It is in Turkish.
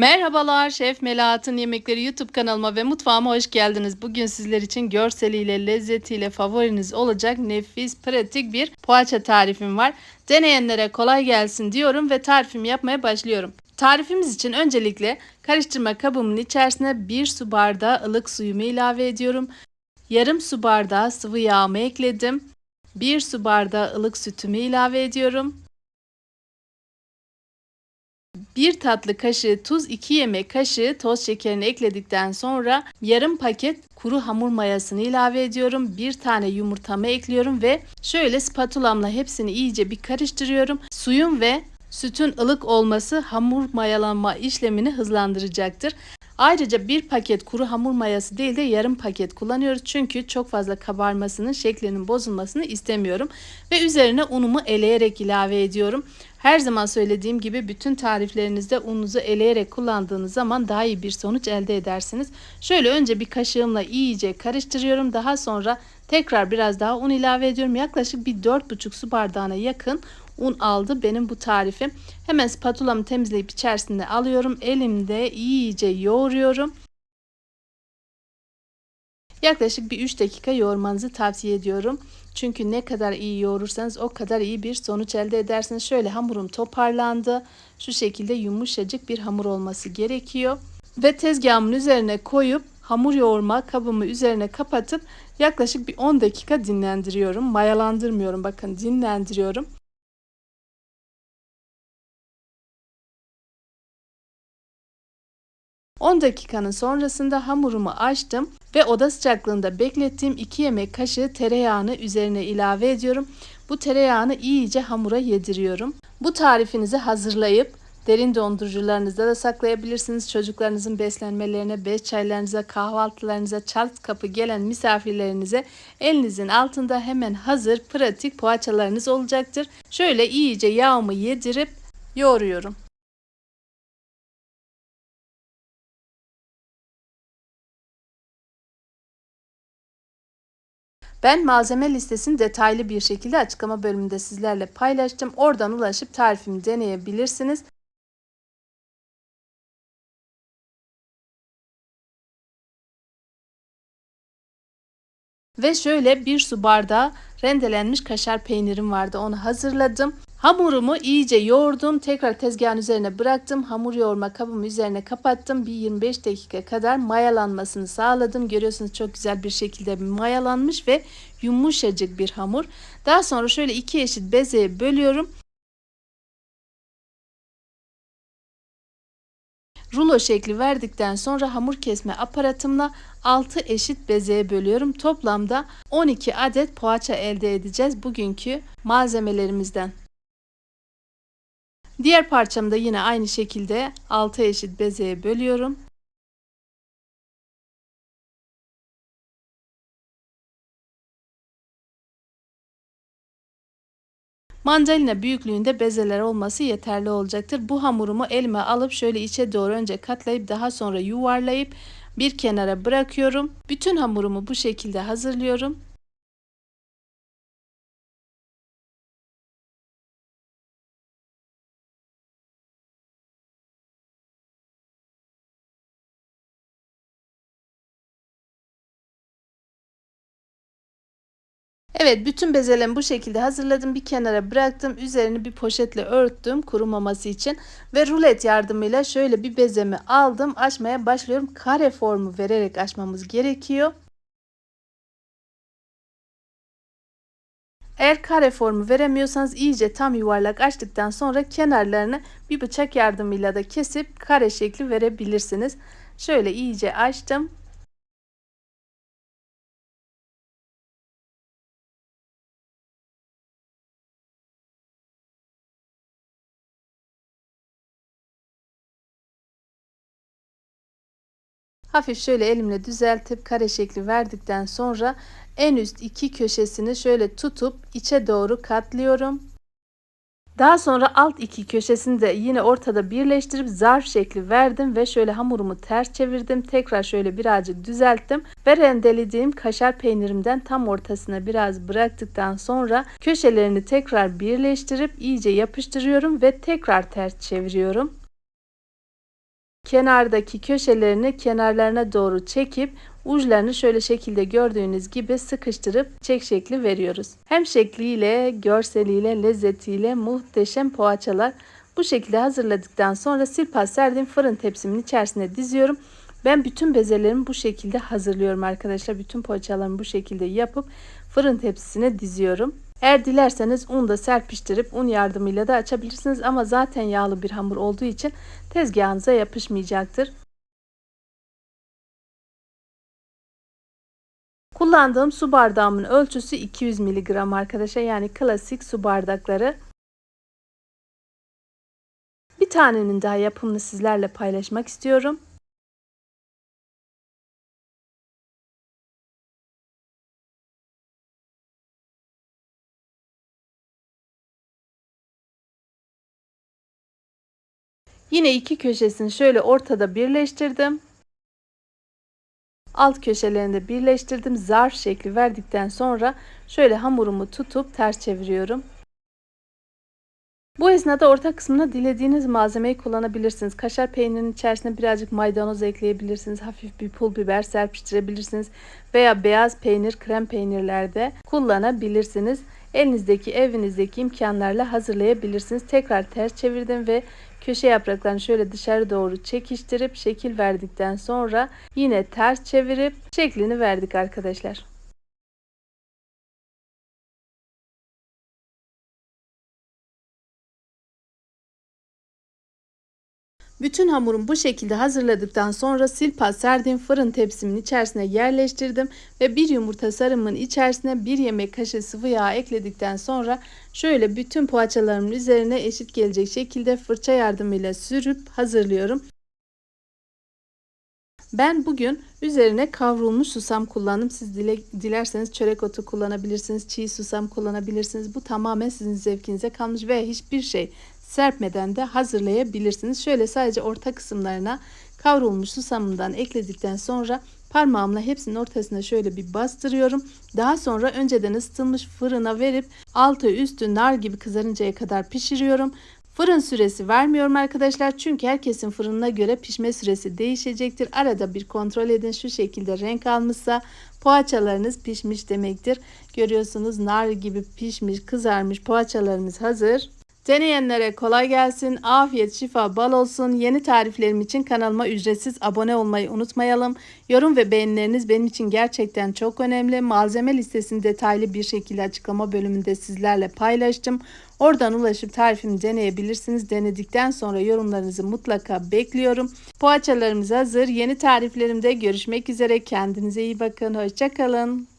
Merhabalar Şef Melahat'ın Yemekleri YouTube kanalıma ve mutfağıma hoş geldiniz. Bugün sizler için görseliyle, lezzetiyle favoriniz olacak nefis, pratik bir poğaça tarifim var. Deneyenlere kolay gelsin diyorum ve tarifimi yapmaya başlıyorum. Tarifimiz için öncelikle karıştırma kabımın içerisine 1 su bardağı ılık suyumu ilave ediyorum. Yarım su bardağı sıvı yağımı ekledim. 1 su bardağı ılık sütümü ilave ediyorum. 1 tatlı kaşığı tuz, 2 yemek kaşığı toz şekerini ekledikten sonra yarım paket kuru hamur mayasını ilave ediyorum. Bir tane yumurtamı ekliyorum ve şöyle spatulamla hepsini iyice bir karıştırıyorum. Suyun ve sütün ılık olması hamur mayalanma işlemini hızlandıracaktır. Ayrıca bir paket kuru hamur mayası değil de yarım paket kullanıyoruz. Çünkü çok fazla kabarmasının, şeklinin bozulmasını istemiyorum. Ve üzerine unumu eleyerek ilave ediyorum. Her zaman söylediğim gibi bütün tariflerinizde ununuzu eleyerek kullandığınız zaman daha iyi bir sonuç elde edersiniz. Şöyle önce bir kaşığımla iyice karıştırıyorum. Daha sonra tekrar biraz daha un ilave ediyorum. Yaklaşık bir 4,5 su bardağına yakın un aldı benim bu tarifim. Hemen spatulamı temizleyip içerisinde alıyorum. Elimde iyice yoğuruyorum. Yaklaşık bir 3 dakika yoğurmanızı tavsiye ediyorum. Çünkü ne kadar iyi yoğurursanız o kadar iyi bir sonuç elde edersiniz. Şöyle hamurum toparlandı. Şu şekilde yumuşacık bir hamur olması gerekiyor. Ve tezgahımın üzerine koyup hamur yoğurma kabımı üzerine kapatıp yaklaşık bir 10 dakika dinlendiriyorum. Mayalandırmıyorum bakın dinlendiriyorum. 10 dakikanın sonrasında hamurumu açtım ve oda sıcaklığında beklettiğim 2 yemek kaşığı tereyağını üzerine ilave ediyorum. Bu tereyağını iyice hamura yediriyorum. Bu tarifinizi hazırlayıp derin dondurucularınızda da saklayabilirsiniz. Çocuklarınızın beslenmelerine, beş çaylarınıza, kahvaltılarınıza, çat kapı gelen misafirlerinize elinizin altında hemen hazır pratik poğaçalarınız olacaktır. Şöyle iyice yağımı yedirip yoğuruyorum. Ben malzeme listesini detaylı bir şekilde açıklama bölümünde sizlerle paylaştım. Oradan ulaşıp tarifimi deneyebilirsiniz. Ve şöyle bir su bardağı rendelenmiş kaşar peynirim vardı. Onu hazırladım. Hamurumu iyice yoğurdum. Tekrar tezgahın üzerine bıraktım. Hamur yoğurma kabımı üzerine kapattım. Bir 25 dakika kadar mayalanmasını sağladım. Görüyorsunuz çok güzel bir şekilde mayalanmış ve yumuşacık bir hamur. Daha sonra şöyle iki eşit bezeye bölüyorum. Rulo şekli verdikten sonra hamur kesme aparatımla 6 eşit bezeye bölüyorum. Toplamda 12 adet poğaça elde edeceğiz bugünkü malzemelerimizden. Diğer parçamı da yine aynı şekilde 6 eşit bezeye bölüyorum. Mandalina büyüklüğünde bezeler olması yeterli olacaktır. Bu hamurumu elime alıp şöyle içe doğru önce katlayıp daha sonra yuvarlayıp bir kenara bırakıyorum. Bütün hamurumu bu şekilde hazırlıyorum. Evet bütün bezelerimi bu şekilde hazırladım. Bir kenara bıraktım. Üzerini bir poşetle örttüm kurumaması için. Ve rulet yardımıyla şöyle bir bezemi aldım. Açmaya başlıyorum. Kare formu vererek açmamız gerekiyor. Eğer kare formu veremiyorsanız iyice tam yuvarlak açtıktan sonra kenarlarını bir bıçak yardımıyla da kesip kare şekli verebilirsiniz. Şöyle iyice açtım. Hafif şöyle elimle düzeltip kare şekli verdikten sonra en üst iki köşesini şöyle tutup içe doğru katlıyorum. Daha sonra alt iki köşesini de yine ortada birleştirip zarf şekli verdim ve şöyle hamurumu ters çevirdim. Tekrar şöyle birazcık düzelttim ve rendelediğim kaşar peynirimden tam ortasına biraz bıraktıktan sonra köşelerini tekrar birleştirip iyice yapıştırıyorum ve tekrar ters çeviriyorum. Kenardaki köşelerini kenarlarına doğru çekip uçlarını şöyle şekilde gördüğünüz gibi sıkıştırıp çek şekli veriyoruz. Hem şekliyle, görseliyle, lezzetiyle muhteşem poğaçalar. Bu şekilde hazırladıktan sonra silpas serdiğim fırın tepsimin içerisine diziyorum. Ben bütün bezelerimi bu şekilde hazırlıyorum arkadaşlar. Bütün poğaçalarımı bu şekilde yapıp fırın tepsisine diziyorum. Eğer dilerseniz un da serpiştirip un yardımıyla da açabilirsiniz ama zaten yağlı bir hamur olduğu için tezgahınıza yapışmayacaktır. Kullandığım su bardağımın ölçüsü 200 mg arkadaşlar. Yani klasik su bardakları. Bir tanenin daha yapımını sizlerle paylaşmak istiyorum. Yine iki köşesini şöyle ortada birleştirdim. Alt köşelerini de birleştirdim. Zarf şekli verdikten sonra şöyle hamurumu tutup ters çeviriyorum. Bu esnada orta kısmına dilediğiniz malzemeyi kullanabilirsiniz. Kaşar peynirinin içerisine birazcık maydanoz ekleyebilirsiniz. Hafif bir pul biber serpiştirebilirsiniz. Veya beyaz peynir, krem peynirlerde kullanabilirsiniz. Elinizdeki, evinizdeki imkanlarla hazırlayabilirsiniz. Tekrar ters çevirdim ve köşe yapraklarını şöyle dışarı doğru çekiştirip şekil verdikten sonra yine ters çevirip şeklini verdik arkadaşlar. Bütün hamurumu bu şekilde hazırladıktan sonra silpas serdiğim fırın tepsimin içerisine yerleştirdim ve bir yumurta sarımın içerisine bir yemek kaşığı sıvı yağ ekledikten sonra şöyle bütün poğaçalarımın üzerine eşit gelecek şekilde fırça yardımıyla sürüp hazırlıyorum. Ben bugün üzerine kavrulmuş susam kullandım. Siz dile, dilerseniz çörek otu kullanabilirsiniz, çiğ susam kullanabilirsiniz. Bu tamamen sizin zevkinize kalmış ve hiçbir şey serpmeden de hazırlayabilirsiniz. Şöyle sadece orta kısımlarına kavrulmuş susamından ekledikten sonra parmağımla hepsinin ortasına şöyle bir bastırıyorum. Daha sonra önceden ısıtılmış fırına verip altı üstü nar gibi kızarıncaya kadar pişiriyorum. Fırın süresi vermiyorum arkadaşlar çünkü herkesin fırınına göre pişme süresi değişecektir. Arada bir kontrol edin şu şekilde renk almışsa poğaçalarınız pişmiş demektir. Görüyorsunuz nar gibi pişmiş kızarmış poğaçalarımız hazır. Deneyenlere kolay gelsin, afiyet, şifa, bal olsun. Yeni tariflerim için kanalıma ücretsiz abone olmayı unutmayalım. Yorum ve beğenileriniz benim için gerçekten çok önemli. Malzeme listesini detaylı bir şekilde açıklama bölümünde sizlerle paylaştım. Oradan ulaşıp tarifimi deneyebilirsiniz. Denedikten sonra yorumlarınızı mutlaka bekliyorum. Poğaçalarımız hazır. Yeni tariflerimde görüşmek üzere. Kendinize iyi bakın. Hoşçakalın.